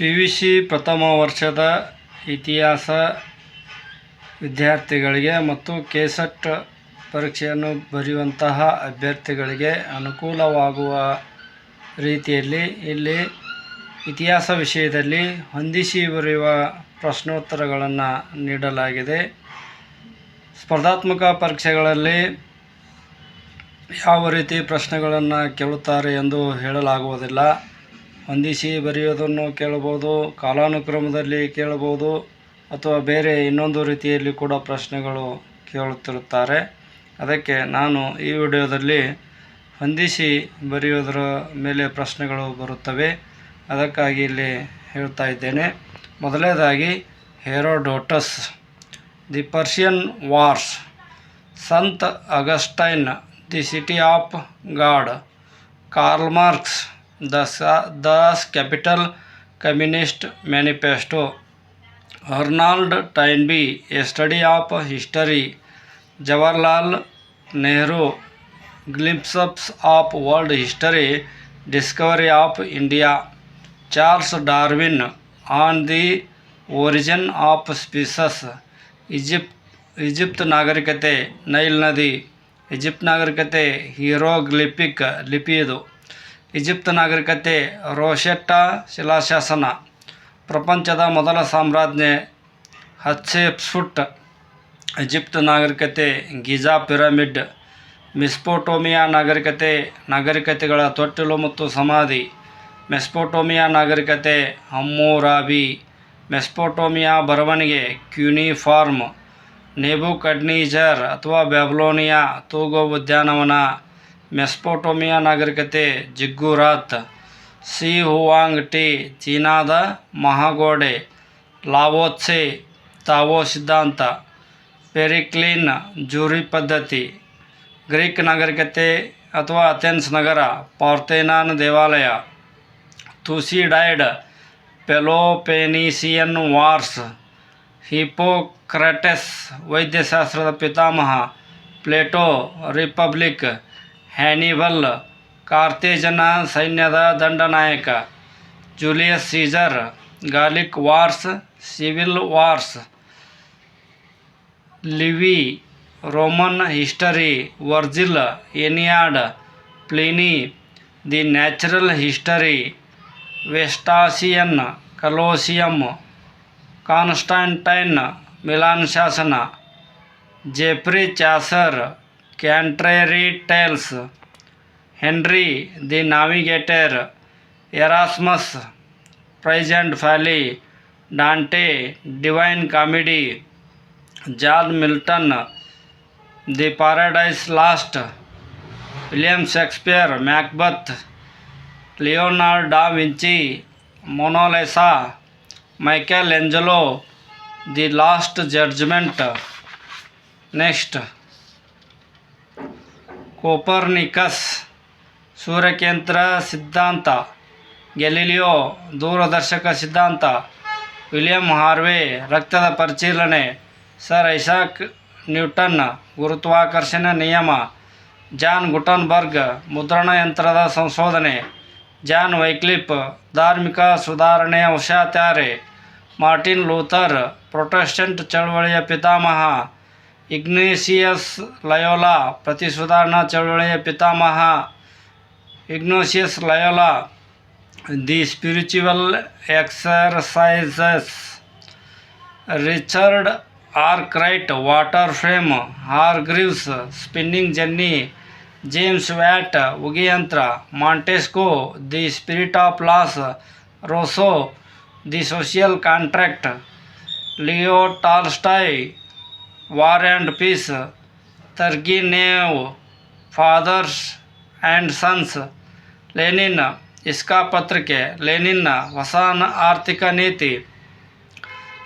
P V C ಪ್ರಥಮ ವರ್ಷದ ಇತಿಹಾಸ ವಿದ್ಯಾರ್ಥಿಗಳಿಗೆ ಮತ್ತು ಕೆಸೆಟ್ ಪರೀಕ್ಷೆಯನ್ನು ಬರೆಯುವಂತಹ ಅಭ್ಯರ್ಥಿಗಳಿಗೆ ಅನುಕೂಲವಾಗುವ ರೀತಿಯಲ್ಲಿ ಇಲ್ಲಿ ಇತಿಹಾಸ ವಿಷಯದಲ್ಲಿ ಹೊಂದಿಸಿ ಬರೆಯುವ ಪ್ರಶ್ನೋತ್ತರಗಳನ್ನು ನೀಡಲಾಗಿದೆ. ಸ್ಪರ್ಧಾತ್ಮಕ ಪರೀಕ್ಷೆಗಳಲ್ಲಿ ಯಾವ ರೀತಿ ಪ್ರಶ್ನೆಗಳನ್ನು ಕೇಳುತ್ತಾರೆ ಎಂದು ಹೇಳಲಾಗುವುದಿಲ್ಲ. ಹೊಂದಿಸಿ ಬರೆಯೋದನ್ನು ಕೇಳಬಹುದು, ಕಾಲಾನುಕ್ರಮದಲ್ಲಿ ಕೇಳಬಹುದು ಅಥವಾ ಬೇರೆ ಇನ್ನೊಂದು ರೀತಿಯಲ್ಲಿ ಕೂಡ ಪ್ರಶ್ನೆಗಳು ಕೇಳುತ್ತಿರುತ್ತಾರೆ. ಅದಕ್ಕೆ ನಾನು ಈ ವಿಡಿಯೋದಲ್ಲಿ ಹೊಂದಿಸಿ ಬರೆಯೋದರ ಮೇಲೆ ಪ್ರಶ್ನೆಗಳು ಬರುತ್ತವೆ. ಅದಕ್ಕಾಗಿ ಇಲ್ಲಿ ಹೇಳ್ತಾ ಇದ್ದೇನೆ. ಮೊದಲನೇದಾಗಿ, Herodotus, the Persian wars, Saint Augustine, the city of God, Karl Marx. Das Kapital communist manifesto Arnold Toynbee a study of history Jawaharlal Nehru glimpses of world history discovery of India Charles Darwin on the origin of species Egypt Egypt ನಾಗರಿಕತೆ Nile ನದಿ Egypt ನಾಗರಿಕತೆ hieroglyphic ಲಿಪಿ ಇದು Egypt ನಾಗರಿಕತೆ ರೋಶೆಟ್ಟಾ ಶಿಲಾಶಾಸನ, ಪ್ರಪಂಚದ ಮೊದಲ ಸಾಮ್ರಾಜ್ಞೆ ಹತ್ಸೆಪ್ಸುಟ್ Egypt ನಾಗರಿಕತೆ, ಗಿಜಾ pyramid, ಮೆಸ್ಪೋಟೋಮಿಯಾ ನಾಗರಿಕತೆ, ನಾಗರಿಕತೆಗಳ ತೊಟ್ಟಿಲು ಮತ್ತು ಸಮಾಧಿ, ಮೆಸ್ಪೋಟೋಮಿಯಾ ನಾಗರಿಕತೆ ಹಮ್ಮೂರಾಬಿ ಮೆಸ್ಪೋಟೋಮಿಯಾ ಬರವಣಿಗೆ ಕ್ಯೂನಿಫಾರ್ಮ್ ನೇಬುಕಡ್ನೀಜರ್ ಅಥವಾ ಬ್ಯಾಬ್ಲೋನಿಯಾ ತೂಗೋ ಉದ್ಯಾನವನ ಮೆಸ್ಪೋಟೋಮಿಯಾ ನಾಗರಿಕತೆ, ಜಿಗ್ಗುರಾತ್ ಸಿ ಹುವಾಂಗ್ ಟಿ, ಚೀನಾದ ಮಹಾಗೋಡೆ, ಲಾವೋತ್ಸೆ, ತಾವೋ ಸಿದ್ಧಾಂತ, ಪೆರಿಕ್ಲಿನ್, ಜೂರಿ ಪದ್ಧತಿ, ಗ್ರೀಕ್ ನಾಗರಿಕತೆ ಅಥವಾ ಅಥೆನ್ಸ್ ನಗರ ಪಾರ್ಥೇನಾನ್ ದೇವಾಲಯ ತುಸಿಡೈಡ್ ಪೆಲೋಪೆನೀಸಿಯನ್ ವಾರ್ಸ್ ಹಿಪೋಕ್ರಟೆಸ್ ವೈದ್ಯಶಾಸ್ತ್ರದ ಪಿತಾಮಹ, ಪ್ಲೇಟೋ, ರಿಪಬ್ಲಿಕ್ ಹ್ಯಾನಿಬಲ್ ಕಾರ್ತೇಜನ ಸೈನ್ಯದ ದಂಡನಾಯಕ Julius Caesar Gallic wars civil wars Livy Roman history Virgil Aeneid Pliny the natural history Vespasian Colosseum Constantine Milan ಶಾಸನ Jeffrey Chaucer Canterbury tales Henry the navigator Erasmus praise and folly Dante divine comedy John Milton the paradise lost William Shakespeare Macbeth Leonardo da Vinci Mona Lisa Michelangelo the last judgment. Next Copernicus ಸೂರ್ಯಕೇಂದ್ರ ಸಿದ್ಧಾಂತ Galileo ದೂರದರ್ಶಕ ಸಿದ್ಧಾಂತ, William Harvey ರಕ್ತದ ಪರಿಶೀಲನೆ, sir Isaac Newton ಗುರುತ್ವಾಕರ್ಷಣೆ ನಿಯಮ, John Gutenberg ಮುದ್ರಣ ಯಂತ್ರದ ಸಂಶೋಧನೆ, John ವೈಕ್ಲಿಪ್ ಧಾರ್ಮಿಕ ಸುಧಾರಣೆಯ ಹುಷಾತ್ಯಾರೆ ಮಾರ್ಟಿನ್ ಲೂಥರ್ ಪ್ರೊಟೆಸ್ಟೆಂಟ್ ಚಳವಳಿಯ ಪಿತಾಮಹ ಇಗ್ನೇಸಿಯಸ್ ಲಯೋಲಾ ಪ್ರತಿ ಸುಧಾರಣಾ ಚಳವಳಿಯ ಪಿತಾಮಹ Ignatius Loyola the spiritual exercises Richard Arkwright water frame Hargreaves spinning jenny James Watt ಉಗಿಯಂತ್ರ Montesquieu the spirit of laws Rousseau the social contract Leo Tolstoy war and peace Turgenev fathers and sons Lenin Iskra ಪತ್ರಿಕೆ ಲೆನಿನ್ನ ಹೊಸ ನ- ಆರ್ಥಿಕ ನೀತಿ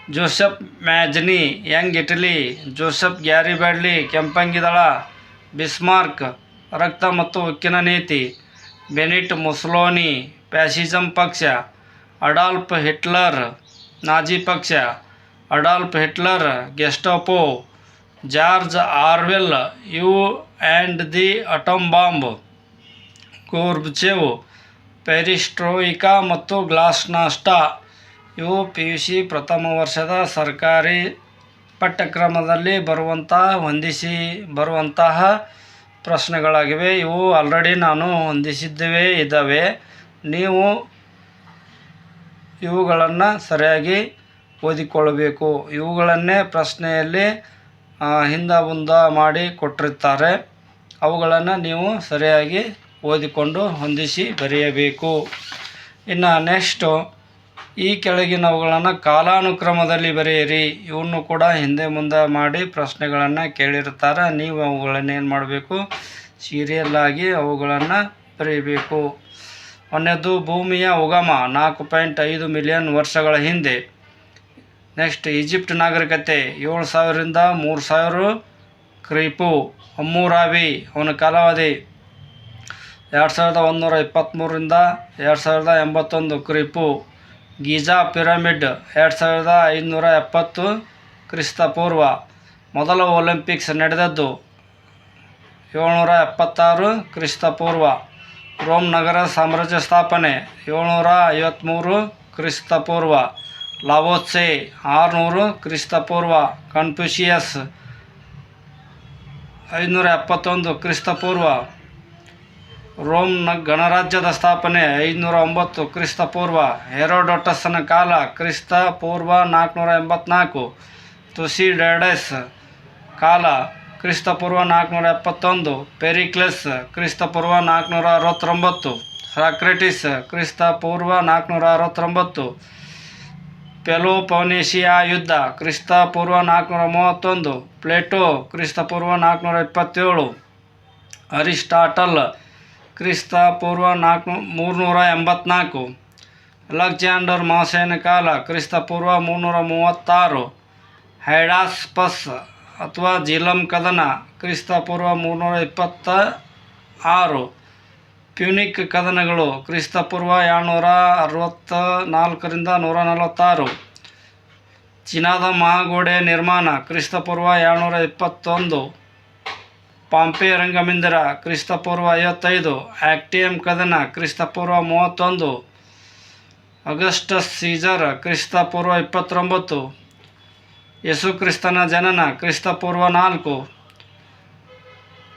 Joseph Mazzini young Italy Joseph Garibaldi ಕೆಂಪಂಗಿ ದಳ Bismarck ರಕ್ತ ಮತ್ತು ಉಕ್ಕಿನ ನೀತಿ ಬೆನಿಟ್ ಮುಸ್ಲೋನಿ ಫ್ಯಾಸಿಸಂ ಪಕ್ಷ ಅಡಾಲ್ಫ್ ಹಿಟ್ಲರ್ ನಾಜಿ ಪಕ್ಷ Adolf Hitler ಗೆಸ್ಟೋಪೋ George Orwell, you and the atom bomb Gorbachev perestroika ಮತ್ತು ಗ್ಲಾಸ್ನಾಸ್ಟ. ಇವು ಪಿ ಯು ಸಿ ಪ್ರಥಮ ವರ್ಷದ ಸರ್ಕಾರಿ ಪಠ್ಯಕ್ರಮದಲ್ಲಿ ಬರುವಂತಹ, ಹೊಂದಿಸಿ ಬರುವಂತಹ ಪ್ರಶ್ನೆಗಳಾಗಿವೆ. ಇವು ಆಲ್ರೆಡಿ ನಾನು ಹೊಂದಿಸಿದ್ದೇವೆ, ಇದ್ದಾವೆ. ನೀವು ಇವುಗಳನ್ನು ಸರಿಯಾಗಿ ಓದಿಕೊಳ್ಳಬೇಕು. ಇವುಗಳನ್ನೇ ಪ್ರಶ್ನೆಯಲ್ಲಿ ಹಿಂದ ಮುಂದ ಮಾಡಿ ಕೊಟ್ಟಿರ್ತಾರೆ. ಅವುಗಳನ್ನು ನೀವು ಸರಿಯಾಗಿ ಓದಿಕೊಂಡು ಹೊಂದಿಸಿ ಬರೆಯಬೇಕು. ಇನ್ನು ನೆಕ್ಸ್ಟು ಈ ಕೆಳಗಿನವುಗಳನ್ನು ಕಾಲಾನುಕ್ರಮದಲ್ಲಿ ಬರೆಯಿರಿ. ಇವನ್ನು ಕೂಡ ಹಿಂದೆ ಮುಂದೆ ಮಾಡಿ ಪ್ರಶ್ನೆಗಳನ್ನು ಕೇಳಿರ್ತಾರೆ ನೀವು ಅವುಗಳನ್ನು ಏನು ಮಾಡಬೇಕು? ಸೀರಿಯಲ್ಲಾಗಿ ಅವುಗಳನ್ನು ಬರೀಬೇಕು ಒಂದನೇದು ಭೂಮಿಯ ಉಗಮ, ನಾಲ್ಕು ಪಾಯಿಂಟ್ ಐದು ಮಿಲಿಯನ್ ವರ್ಷಗಳ ಹಿಂದೆ. ನೆಕ್ಸ್ಟ್ ಈಜಿಪ್ಟ್ ನಾಗರಿಕತೆ ಏಳು ಸಾವಿರದಿಂದ ಮೂರು ಸಾವಿರ ಕ್ರೀಪು. ಹಮ್ಮೂರಾಬಿ ಅವನ ಕಾಲಾವಧಿ ಎರಡು ಸಾವಿರದ ಒಂದುನೂರ ಇಪ್ಪತ್ತ್ಮೂರರಿಂದ ಎರಡು ಸಾವಿರದ ಎಂಬತ್ತೊಂದು ಕ್ರೀಪು. ಗೀಜಾ ಪಿರಮಿಡ್ ಎರಡು ಸಾವಿರದ ಐನೂರ ಎಪ್ಪತ್ತು ಕ್ರಿಸ್ತಪೂರ್ವ. ಮೊದಲ ಒಲಿಂಪಿಕ್ಸ್ ನಡೆದದ್ದು ಏಳ್ನೂರ ಎಪ್ಪತ್ತಾರು ಕ್ರಿಸ್ತಪೂರ್ವ. ರೋಮ್ ನಗರ ಸಾಮ್ರಾಜ್ಯ ಸ್ಥಾಪನೆ ಏಳ್ನೂರ ಐವತ್ತ್ಮೂರು ಕ್ರಿಸ್ತಪೂರ್ವ. ಲಾವೋತ್ಸೆ ಆರುನೂರು ಕ್ರಿಸ್ತಪೂರ್ವ ಕನ್ಫ್ಯೂಷಿಯಸ್ ಐದುನೂರ ಎಪ್ಪತ್ತೊಂದು ಕ್ರಿಸ್ತಪೂರ್ವ ರೋಮ್ನ ಗಣರಾಜ್ಯದ ಸ್ಥಾಪನೆ ಐದುನೂರ ಒಂಬತ್ತು ಕ್ರಿಸ್ತಪೂರ್ವ ಹೆರೋಡೊಟಸ್ನ ಕಾಲ ಕ್ರಿಸ್ತ ಪೂರ್ವ ನಾಲ್ಕುನೂರ ಎಂಬತ್ನಾಲ್ಕು ತುಸಿಡೆಡಸ್ ಕಾಲ ಕ್ರಿಸ್ತಪೂರ್ವ ನಾಲ್ಕುನೂರ ಎಪ್ಪತ್ತೊಂದು ಪೆರಿಕ್ಲೆಸ್ ಕ್ರಿಸ್ತಪೂರ್ವ ನಾಲ್ಕುನೂರ ಅರವತ್ತೊಂಬತ್ತು ಸಾಕ್ರೆಟಿಸ್ ಕ್ರಿಸ್ತ ಪೂರ್ವ ನಾಲ್ಕುನೂರ ಅರವತ್ತೊಂಬತ್ತು ಪೆಲೋಪೊನೇಷಿಯಾ ಯುದ್ಧ, ಕ್ರಿಸ್ತ ಪೂರ್ವ ನಾಲ್ಕುನೂರ ಮೂವತ್ತೊಂದು ಪ್ಲೇಟೋ, ಕ್ರಿಸ್ತ ಪೂರ್ವ ನಾಲ್ಕುನೂರ ಇಪ್ಪತ್ತೇಳು ಅರಿಸ್ಟಾಟಲ್, ಕ್ರಿಸ್ತ ಪೂರ್ವ ನಾಲ್ಕು ಮೂರುನೂರ ಎಂಬತ್ನಾಲ್ಕು ಅಲೆಕ್ಸಾಂಡರ್ ಮಹಾಸೇನ ಕಾಲ, ಕ್ರಿಸ್ತ ಪೂರ್ವ ಮೂರುನೂರ ಮೂವತ್ತಾರು ಹೈಡಾಸ್ಪಸ್ ಅಥವಾ ಜಿಲಂ ಕದನ, ಕ್ರಿಸ್ತ ಪೂರ್ವ ಮೂರುನೂರ ಇಪ್ಪತ್ತ ಆರು ಪ್ಯೂನಿಕ್ ಕದನಗಳು ಕ್ರಿಸ್ತಪೂರ್ವ ಏಳ್ನೂರ ಅರವತ್ತ ನಾಲ್ಕರಿಂದ ನೂರ ನಲವತ್ತಾರು. ಚೀನಾದ ಮಹಾಗೋಡೆ ನಿರ್ಮಾಣ ಕ್ರಿಸ್ತಪೂರ್ವ ಏಳ್ನೂರ ಇಪ್ಪತ್ತೊಂದು. ಪಾಂಪೆ ರಂಗಮಂದಿರ ಕ್ರಿಸ್ತಪೂರ್ವ ಐವತ್ತೈದು. ಆಕ್ಟಿಯಂ ಕದನ ಕ್ರಿಸ್ತಪೂರ್ವ ಮೂವತ್ತೊಂದು. ಅಗಸ್ಟಸ್ ಸೀಜರ್ ಕ್ರಿಸ್ತಪೂರ್ವ ಇಪ್ಪತ್ತೊಂಬತ್ತು. ಯೇಸುಕ್ರಿಸ್ತನ ಜನನ ಕ್ರಿಸ್ತಪೂರ್ವ ನಾಲ್ಕು.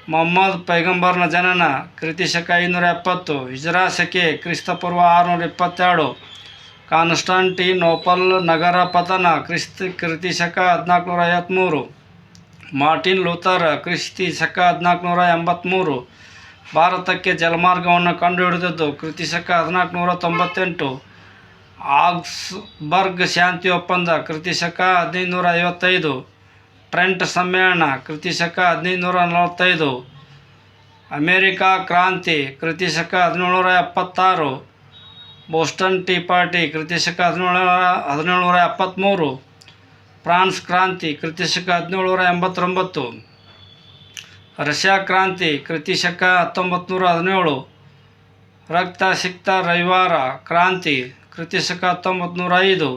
ಮೊಹಮ್ಮದ್ ಪೈಗಂಬರ್ನ ಜನನ ಕ್ರಿತಿಶಕ ಐನೂರ ಎಪ್ಪತ್ತು ಹಿಜ್ರಾ ಶಕೆ ಕ್ರಿಸ್ತಪೂರ್ವ ಆರುನೂರ ಇಪ್ಪತ್ತೆರಡು ಕಾನ್ಸ್ಟಾಂಟಿನೋಪಲ್ ನಗರ ಪತನ ಕ್ರಿಸ್ತ ಕ್ರಿತಿಶಕ ಹದಿನಾಲ್ಕುನೂರ ಐವತ್ತ್ಮೂರು ಮಾರ್ಟಿನ್ ಲೂಥರ್ ಕ್ರಿಸ್ತಿ ಶಕ ಹದಿನಾಲ್ಕುನೂರ ಎಂಬತ್ತ್ಮೂರು ಭಾರತಕ್ಕೆ ಜಲಮಾರ್ಗವನ್ನು ಕಂಡುಹಿಡಿದದ್ದು ಕ್ರಿತಿಶಕ ಹದಿನಾಲ್ಕುನೂರ ತೊಂಬತ್ತೆಂಟು ಆಗ್ಸ್ಬರ್ಗ್ ಶಾಂತಿ ಒಪ್ಪಂದ ಕ್ರಿತಿಶಕ ಹದಿನೈದುನೂರ ಐವತ್ತೈದು ಟ್ರೆಂಟ್ ಸಮ್ಮೇಳನ ಕ್ರಿತಿಶಕ ಹದಿನೈದುನೂರ ನಲವತ್ತೈದು, ಅಮೇರಿಕಾ ಕ್ರಾಂತಿ ಕ್ರಿತಿಶಕ ಹದಿನೇಳುನೂರ ಎಪ್ಪತ್ತಾರು, ಬೋಸ್ಟನ್ ಟೀ ಪಾರ್ಟಿ ಕ್ರಿತಿಶಕ ಹದಿನೇಳುನೂರ ಹದಿನೇಳುನೂರ ಎಪ್ಪತ್ತ್ಮೂರು ಫ್ರಾನ್ಸ್ ಕ್ರಾಂತಿ ಕ್ರಿತಿಶಕ ಹದಿನೇಳುನೂರ ಎಂಬತ್ತೊಂಬತ್ತು, ರಷ್ಯಾ ಕ್ರಾಂತಿ ಕ್ರಿತಿಶಕ ಹತ್ತೊಂಬತ್ತು ನೂರ ಹದಿನೇಳು, ರಕ್ತ ಸಿಕ್ತ ರವಿವಾರ ಕ್ರಾಂತಿ ಕ್ರಿತಿಶಕ ಹತ್ತೊಂಬತ್ತು ನೂರ ಐದು,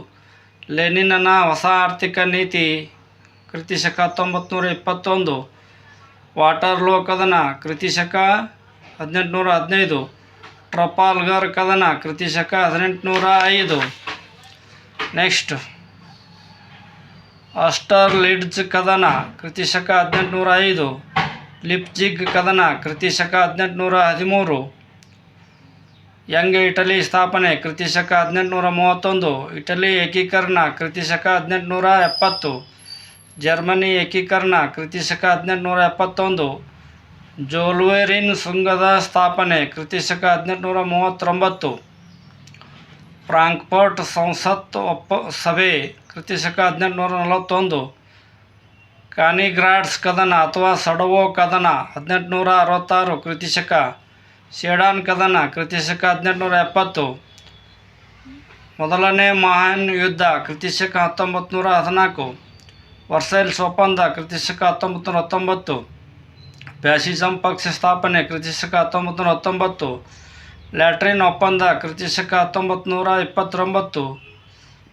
ಲೆನಿನನ ಹೊಸ ಆರ್ಥಿಕ ನೀತಿ ಕ್ರಿತಿಶಕ ಹತ್ತೊಂಬತ್ತು ಇಪ್ಪತ್ತೊಂದು. ವಾಟರ್ಲೋ ಕದನ ಕ್ರಿತಿಶಕ ಹದಿನೆಂಟುನೂರ ಹದಿನೈದು. ಟ್ರಪಾಲ್ಗರ್ ಕದನ ಕೃತಿಶಕ ಹದಿನೆಂಟುನೂರ ಐದು. ನೆಕ್ಸ್ಟ್. ಅಸ್ಟರ್ ಲಿಡ್ಜ್ ಕದನ ಕೃತಿಶಕ ಹದಿನೆಂಟುನೂರ ಐದು. ಲಿಪ್ಜಿಗ್ ಕದನ ಕೃತಿಶಕ ಹದಿನೆಂಟುನೂರ ಹದಿಮೂರು. ಯಂಗ್ ಇಟಲಿ ಸ್ಥಾಪನೆ ಕೃತಿಶಕ ಹದಿನೆಂಟುನೂರ ಮೂವತ್ತೊಂದು. ಇಟಲಿ ಏಕೀಕರಣ ಕೃತಿಶಕ ಹದಿನೆಂಟುನೂರ ಎಪ್ಪತ್ತು. ಜರ್ಮನಿ ಏಕೀಕರಣ ಕ್ರಿತಿಶಕ ಹದಿನೆಂಟುನೂರ ಎಪ್ಪತ್ತೊಂದು, ಜೋಲ್ವೆರಿನ್ ಶೃಂಗದ ಸ್ಥಾಪನೆ ಕ್ರಿತಿಶಕ ಹದಿನೆಂಟುನೂರ ಮೂವತ್ತೊಂಬತ್ತು, ಫ್ರಾಂಕ್ಫರ್ಟ್ ಸಂಸತ್ ಒಪ್ಪ ಸಭೆ ಕ್ರಿತಿಶಕ ಹದಿನೆಂಟುನೂರ ನಲವತ್ತೊಂದು, ಕಾನಿಗ್ರಾಡ್ಸ್ ಕದನ ಅಥವಾ ಸಡವೋ ಕದನ, ಹದಿನೆಂಟುನೂರ ಅರವತ್ತಾರು, ಕೃತಿಶಕ ಸೇಡಾನ್ ಕದನ ಕ್ರಿತಿಶಕ ಹದಿನೆಂಟುನೂರ ಎಪ್ಪತ್ತು, ಮೊದಲನೇ ಮಹಾನ್ ಯುದ್ಧ, ಕೃತಿಶಕ ಹತ್ತೊಂಬತ್ತು ನೂರ ಹದಿನಾಲ್ಕು. ವರ್ಸೈಲ್ಸ್ ಒಪ್ಪಂದ ಕೃತಿಶಕ ಹತ್ತೊಂಬತ್ತು ನೂರ ಹತ್ತೊಂಬತ್ತು. ಫ್ಯಾಸಿಸಂ ಪಕ್ಷ ಸ್ಥಾಪನೆ ಕೃತಿಶಕ ಹತ್ತೊಂಬತ್ತು ನೂರ ಹತ್ತೊಂಬತ್ತು. ಲ್ಯಾಟ್ರಿನ್ ಒಪ್ಪಂದ ಕೃತಿಶಕ ಹತ್ತೊಂಬತ್ತು ನೂರ ಇಪ್ಪತ್ತೊಂಬತ್ತು.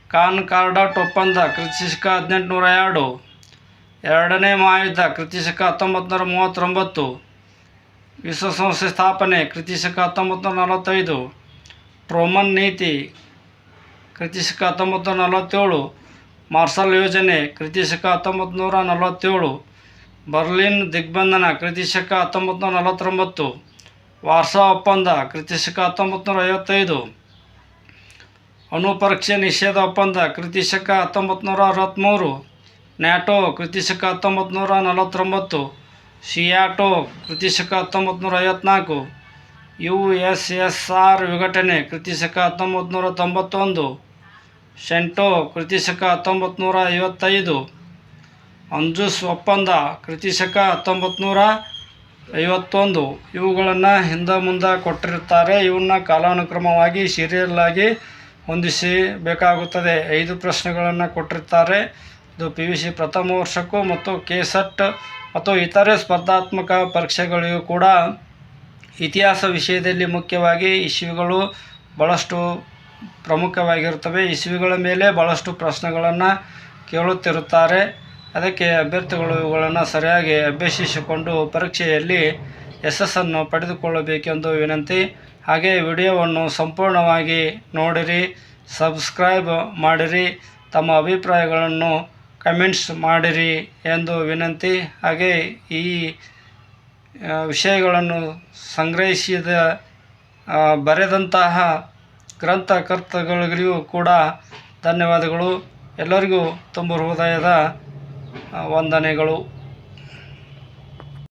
ಕಾನ್ ಕಾರ್ಡಾಟ್ ಒಪ್ಪಂದ ಕ್ರಿತಿಶಕ ಹದಿನೆಂಟುನೂರ ಎರಡು. ಎರಡನೇ ಮಹಾಯುದ್ಧ ಕೃತಿಶಕ ಹತ್ತೊಂಬತ್ತು ನೂರ ಮೂವತ್ತೊಂಬತ್ತು. ವಿಶ್ವಸಂಸ್ಥೆ ಸ್ಥಾಪನೆ ಕೃತಿಶಕ ಹತ್ತೊಂಬತ್ತು ನೂರ ನಲವತ್ತೈದು. ಟ್ರೋಮನ್ ನೀತಿ ಕೃತಿಶಕ ಹತ್ತೊಂಬತ್ತು ನೂರ ನಲವತ್ತೇಳು. ಮಾರ್ಸಲ್ ಯೋಜನೆ ಕೃತಿಶಕ ಹತ್ತೊಂಬತ್ತು ನೂರ ನಲವತ್ತೇಳು, ಬರ್ಲಿನ್ ದಿಗ್ಬಂಧನ ಕೃತಿಶಕ ಹತ್ತೊಂಬತ್ತು ನೂರ ನಲವತ್ತೊಂಬತ್ತು ವಾರ್ಸಾ ಒಪ್ಪಂದ ಕೃತಿಶಕ ಹತ್ತೊಂಬತ್ತು ನೂರ ಐವತ್ತೈದು, ಅಣುಪರೀಕ್ಷೆ ನಿಷೇಧ ಒಪ್ಪಂದ ಕೃತಿಶಕ ಹತ್ತೊಂಬತ್ತು ನೂರ ಅರವತ್ತ್ಮೂರು ನ್ಯಾಟೋ ಕೃತಿಶಕ ಹತ್ತೊಂಬತ್ತು ನೂರ ನಲವತ್ತೊಂಬತ್ತು, ಸಿಯಾಟೋ ಕೃತಿಶಕ ಹತ್ತೊಂಬತ್ತು ನೂರ ಐವತ್ನಾಲ್ಕು, ಯು ಎಸ್ ಎಸ್ ಆರ್ ವಿಘಟನೆ ಕೃತಿಶಕ ಹತ್ತೊಂಬತ್ತು ನೂರ ತೊಂಬತ್ತೊಂದು ಶೆಂಟೋ, ಕೃತಿಶಕ ಹತ್ತೊಂಬತ್ತು ನೂರ ಐವತ್ತೈದು. ಅಂಜುಸ್ ಒಪ್ಪಂದ, ಕೃತಿಶಕ ಹತ್ತೊಂಬತ್ತು ನೂರ ಐವತ್ತೊಂದು. ಇವುಗಳನ್ನು ಹಿಂದೆ ಮುಂದೆ ಕೊಟ್ಟಿರುತ್ತಾರೆ. ಇವನ್ನ ಕಾಲಾನುಕ್ರಮವಾಗಿ ಸೀರಿಯಲ್ ಆಗಿ ಹೊಂದಿಸಬೇಕಾಗುತ್ತದೆ. ಐದು ಪ್ರಶ್ನೆಗಳನ್ನು ಕೊಟ್ಟಿರ್ತಾರೆ ಇದು ಪಿ ಯು ಸಿ ಪ್ರಥಮ ವರ್ಷಕ್ಕೂ ಮತ್ತು ಕೆ ಸೆಟ್ ಮತ್ತು ಇತರೆ ಸ್ಪರ್ಧಾತ್ಮಕ ಪರೀಕ್ಷೆಗಳಿಗೂ ಕೂಡ ಇತಿಹಾಸ ವಿಷಯದಲ್ಲಿ ಮುಖ್ಯವಾಗಿ ಇಶ್ಯೂಗಳು ಭಾಳಷ್ಟು ಪ್ರಮುಖವಾಗಿರುತ್ತವೆ. ಇಸ್ವಿಗಳ ಮೇಲೆ ಭಾಳಷ್ಟು ಪ್ರಶ್ನೆಗಳನ್ನು ಕೇಳುತ್ತಿರುತ್ತಾರೆ. ಅದಕ್ಕೆ ಅಭ್ಯರ್ಥಿಗಳು ಇವುಗಳನ್ನು ಸರಿಯಾಗಿ ಅಭ್ಯಸಿಸಿಕೊಂಡು ಪರೀಕ್ಷೆಯಲ್ಲಿ ಯಶಸ್ಸನ್ನು ಪಡೆದುಕೊಳ್ಳಬೇಕೆಂದು ವಿನಂತಿ. ಹಾಗೆ ವಿಡಿಯೋವನ್ನು ಸಂಪೂರ್ಣವಾಗಿ ನೋಡಿರಿ, ಸಬ್ಸ್ಕ್ರೈಬ್ ಮಾಡಿರಿ, ತಮ್ಮ ಅಭಿಪ್ರಾಯಗಳನ್ನು ಕಮೆಂಟ್ಸ್ ಮಾಡಿರಿ ಎಂದು ವಿನಂತಿ. ಹಾಗೆ ಈ ವಿಷಯಗಳನ್ನು ಸಂಗ್ರಹಿಸಿದ ಬರೆದಂತಹ ಗ್ರಂಥಕರ್ತಗಳಿಗೂ ಕೂಡ ಧನ್ಯವಾದಗಳು. ಎಲ್ಲರಿಗೂ ತುಂಬು ಹೃದಯದ ವಂದನೆಗಳು.